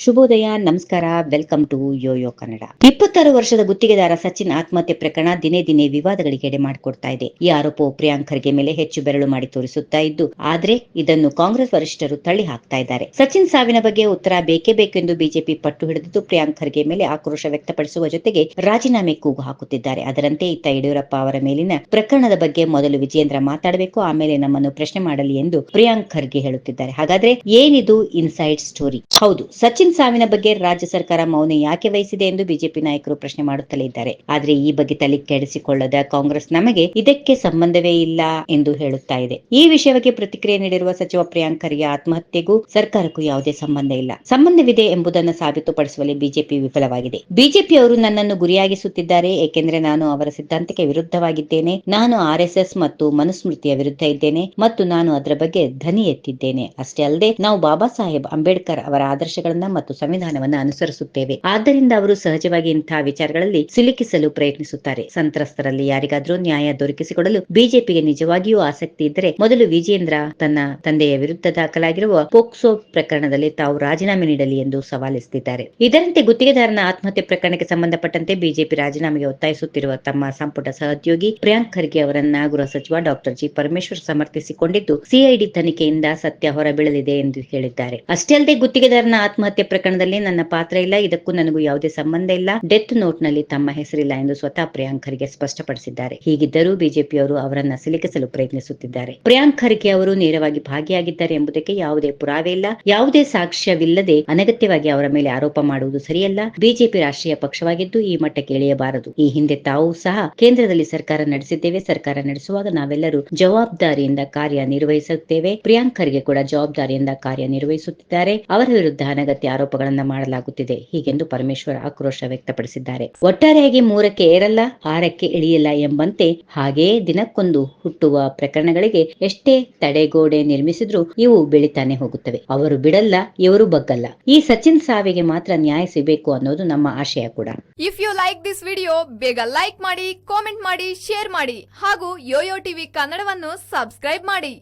ಶುಭೋದಯ, ನಮಸ್ಕಾರ, welcome to Yoyo Kannada. ಇಪ್ಪತ್ತಾರು ವರ್ಷದ ಗುತ್ತಿಗೆದಾರ ಸಚಿನ್ ಆತ್ಮಹತ್ಯೆ ಪ್ರಕರಣ ದಿನೇ ದಿನೇ ವಿವಾದಗಳಿಗೆ ಎಡೆ ಮಾಡಿಕೊಡ್ತಾ ಇದೆ. ಈ ಆರೋಪವು ಪ್ರಿಯಾಂಕ್ ಖರ್ಗೆ ಮೇಲೆ ಹೆಚ್ಚು ಬೆರಳು ಮಾಡಿ ತೋರಿಸುತ್ತಾ ಇದ್ದು, ಆದ್ರೆ ಇದನ್ನು ಕಾಂಗ್ರೆಸ್ ವರಿಷ್ಠರು ತಳ್ಳಿ ಹಾಕ್ತಾ ಇದ್ದಾರೆ. ಸಚಿನ್ ಸಾವಿನ ಬಗ್ಗೆ ಉತ್ತರ ಬೇಕೇ ಬೇಕೆಂದು ಬಿಜೆಪಿ ಪಟ್ಟು ಹಿಡಿದಿದ್ದು, ಪ್ರಿಯಾಂಕ್ ಖರ್ಗೆ ಮೇಲೆ ಆಕ್ರೋಶ ವ್ಯಕ್ತಪಡಿಸುವ ಜೊತೆಗೆ ರಾಜೀನಾಮೆ ಕೂಗು ಹಾಕುತ್ತಿದ್ದಾರೆ. ಅದರಂತೆ ಇತ್ತ ಯಡಿಯೂರಪ್ಪ ಅವರ ಮೇಲಿನ ಪ್ರಕರಣದ ಬಗ್ಗೆ ಮೊದಲು ವಿಜೇಂದ್ರ ಮಾತಾಡಬೇಕು, ಆಮೇಲೆ ನಮ್ಮನ್ನು ಪ್ರಶ್ನೆ ಮಾಡಲಿ ಎಂದು ಪ್ರಿಯಾಂಕ್ ಖರ್ಗೆ ಹೇಳುತ್ತಿದ್ದಾರೆ. ಹಾಗಾದ್ರೆ ಏನಿದು ಇನ್ಸೈಡ್ ಸ್ಟೋರಿ? ಹೌದು, ಸಚಿನ್ ಸಾವಿನ ಬಗ್ಗೆ ರಾಜ್ಯ ಸರ್ಕಾರ ಮೌನ ಯಾಕೆ ವಹಿಸಿದೆ ಎಂದು ಬಿಜೆಪಿ ನಾಯಕರು ಪ್ರಶ್ನೆ ಮಾಡುತ್ತಲೇ ಇದ್ದಾರೆ. ಆದ್ರೆ ಈ ಬಗ್ಗೆ ತಲೆ ಕೆಡಿಸಿಕೊಳ್ಳದ ಕಾಂಗ್ರೆಸ್ ನಮಗೆ ಇದಕ್ಕೆ ಸಂಬಂಧವೇ ಇಲ್ಲ ಎಂದು ಹೇಳುತ್ತಾ ಇದೆ. ಈ ವಿಷಯಕ್ಕೆ ಪ್ರತಿಕ್ರಿಯೆ ನೀಡಿರುವ ಸಚಿವ ಪ್ರಿಯಾಂಕ್ ಖರ್ಗೆ ಆತ್ಮಹತ್ಯೆಗೂ ಸರ್ಕಾರಕ್ಕೂ ಯಾವುದೇ ಸಂಬಂಧ ಇಲ್ಲ. ಸಂಬಂಧವಿದೆ ಎಂಬುದನ್ನು ಸಾಬೀತುಪಡಿಸುವಲ್ಲಿ ಬಿಜೆಪಿ ವಿಫಲವಾಗಿದೆ. ಬಿಜೆಪಿ ಅವರು ನನ್ನನ್ನು ಗುರಿಯಾಗಿಸುತ್ತಿದ್ದಾರೆ, ಏಕೆಂದರೆ ನಾನು ಅವರ ಸಿದ್ಧಾಂತಕ್ಕೆ ವಿರುದ್ಧವಾಗಿದ್ದೇನೆ. ನಾನು ಆರ್ಎಸ್ಎಸ್ ಮತ್ತು ಮನುಸ್ಮೃತಿಯ ವಿರುದ್ಧ ಇದ್ದೇನೆ ಮತ್ತು ನಾನು ಅದರ ಬಗ್ಗೆ ಧ್ವನಿ ಎತ್ತಿದ್ದೇನೆ. ಅಷ್ಟೇ ಅಲ್ಲದೆ ನಾವು ಬಾಬಾ ಸಾಹೇಬ್ ಅಂಬೇಡ್ಕರ್ ಅವರ ಆದರ್ಶಗಳನ್ನ ಮತ್ತು ಸಂವಿಧಾನವನ್ನು ಅನುಸರಿಸುತ್ತೇವೆ. ಆದ್ದರಿಂದ ಅವರು ಸಹಜವಾಗಿ ಇಂತಹ ವಿಚಾರಗಳಲ್ಲಿ ಸಿಲುಕಿಸಲು ಪ್ರಯತ್ನಿಸುತ್ತಾರೆ. ಸಂತ್ರಸ್ತರಲ್ಲಿ ಯಾರಿಗಾದರೂ ನ್ಯಾಯ ದೊರಕಿಸಿಕೊಡಲು ಬಿಜೆಪಿಗೆ ನಿಜವಾಗಿಯೂ ಆಸಕ್ತಿ ಇದ್ದರೆ ಮೊದಲು ವಿಜೇಂದ್ರ ತನ್ನ ತಂದೆಯ ವಿರುದ್ಧ ದಾಖಲಾಗಿರುವ ಪೋಕ್ಸೋ ಪ್ರಕರಣದಲ್ಲಿ ತಾವು ರಾಜೀನಾಮೆ ನೀಡಲಿ ಎಂದು ಸವಾಲಿಸುತ್ತಿದ್ದಾರೆ. ಇದರಂತೆ ಗುತ್ತಿಗೆದಾರನ ಆತ್ಮಹತ್ಯೆ ಪ್ರಕರಣಕ್ಕೆ ಸಂಬಂಧಪಟ್ಟಂತೆ ಬಿಜೆಪಿ ರಾಜೀನಾಮೆಗೆ ಒತ್ತಾಯಿಸುತ್ತಿರುವ ತಮ್ಮ ಸಂಪುಟ ಸಹೋದ್ಯೋಗಿ ಪ್ರಿಯಾಂಕ್ ಖರ್ಗೆ ಅವರನ್ನ ಗೃಹ ಸಚಿವ ಡಾಕ್ಟರ್ ಜಿ ಪರಮೇಶ್ವರ್ ಸಮರ್ಥಿಸಿಕೊಂಡಿದ್ದು, ಸಿಐಡಿ ತನಿಖೆಯಿಂದ ಸತ್ಯ ಹೊರಬೀಳಲಿದೆ ಎಂದು ಹೇಳಿದ್ದಾರೆ. ಅಷ್ಟೇ ಅಲ್ಲದೆ ಗುತ್ತಿಗೆದಾರನ ಆತ್ಮಹತ್ಯೆ ಪ್ರಕರಣದಲ್ಲಿ ನನ್ನ ಪಾತ್ರ ಇಲ್ಲ. ಇದಕ್ಕೂ ನನಗೂ ಯಾವುದೇ ಸಂಬಂಧ ಇಲ್ಲ. ಡೆತ್ ನೋಟ್ನಲ್ಲಿ ತಮ್ಮ ಹೆಸರಿಲ್ಲ ಎಂದು ಸ್ವತಃ ಪ್ರಿಯಾಂಕ್ ಖರ್ಗೆ ಸ್ಪಷ್ಟಪಡಿಸಿದ್ದಾರೆ. ಹೀಗಿದ್ದರೂ ಬಿಜೆಪಿ ಅವರು ಅವರನ್ನ ಸಿಲುಕಿಸಲು ಪ್ರಯತ್ನಿಸುತ್ತಿದ್ದಾರೆ. ಪ್ರಿಯಾಂಕ್ ಖರ್ಗೆ ಅವರು ನೇರವಾಗಿ ಭಾಗಿಯಾಗಿದ್ದಾರೆ ಎಂಬುದಕ್ಕೆ ಯಾವುದೇ ಪುರಾವೆ ಇಲ್ಲ. ಯಾವುದೇ ಸಾಕ್ಷ್ಯವಿಲ್ಲದೆ ಅನಗತ್ಯವಾಗಿ ಅವರ ಮೇಲೆ ಆರೋಪ ಮಾಡುವುದು ಸರಿಯಲ್ಲ. ಬಿಜೆಪಿ ರಾಷ್ಟ್ರೀಯ ಪಕ್ಷವಾಗಿದ್ದು ಈ ಮಟ್ಟಕ್ಕೆ ಇಳಿಯಬಾರದು ಈ ಹಿಂದೆ ತಾವು ಸಹ ಕೇಂದ್ರದಲ್ಲಿ ಸರ್ಕಾರ ನಡೆಸಿದ್ದೇವೆ. ಸರ್ಕಾರ ನಡೆಸುವಾಗ ನಾವೆಲ್ಲರೂ ಜವಾಬ್ದಾರಿಯಿಂದ ಕಾರ್ಯನಿರ್ವಹಿಸುತ್ತೇವೆ ಪ್ರಿಯಾಂಕ್ ಖರ್ಗೆ ಕೂಡ ಜವಾಬ್ದಾರಿಯಿಂದ ಕಾರ್ಯನಿರ್ವಹಿಸುತ್ತಿದ್ದಾರೆ ಅವರ ವಿರುದ್ಧ ಅನಗತ್ಯ ಆರೋಪಗಳನ್ನ ಮಾಡಲಾಗುತ್ತಿದೆ. ಹೀಗೆಂದು ಪರಮೇಶ್ವರ್ ಆಕ್ರೋಶ ವ್ಯಕ್ತಪಡಿಸಿದ್ದಾರೆ. ಒಟ್ಟಾರೆಯಾಗಿ ಮೂರಕ್ಕೆ ಏರಲ್ಲ, ಆರಕ್ಕೆ ಇಳಿಯಲ್ಲ ಎಂಬಂತೆ ಹಾಗೆಯೇ ದಿನಕ್ಕೊಂದು ಹುಟ್ಟುವ ಪ್ರಕರಣಗಳಿಗೆ ಎಷ್ಟೇ ತಡೆಗೋಡೆ ನಿರ್ಮಿಸಿದ್ರೂ ಇವು ಬೆಳಿತಾನೆ ಹೋಗುತ್ತವೆ. ಅವರು ಬಿಡಲ್ಲ, ಇವರು ಬಗ್ಗಲ್ಲ. ಈ ಸಚಿನ್ ಸಾವಿಗೆ ಮಾತ್ರ ನ್ಯಾಯ ಸಿಗಬೇಕು ಅನ್ನೋದು ನಮ್ಮ ಆಶಯ ಕೂಡ. If you like this video ಬೇಗ ಲೈಕ್ ಮಾಡಿ ಕಾಮೆಂಟ್ ಮಾಡಿ ಶೇರ್ ಮಾಡಿ ಹಾಗೂ ಯೋಯೋ ಟಿವಿ ಕನ್ನಡವನ್ನು ಸಬ್ಸ್ಕ್ರೈಬ್ ಮಾಡಿ.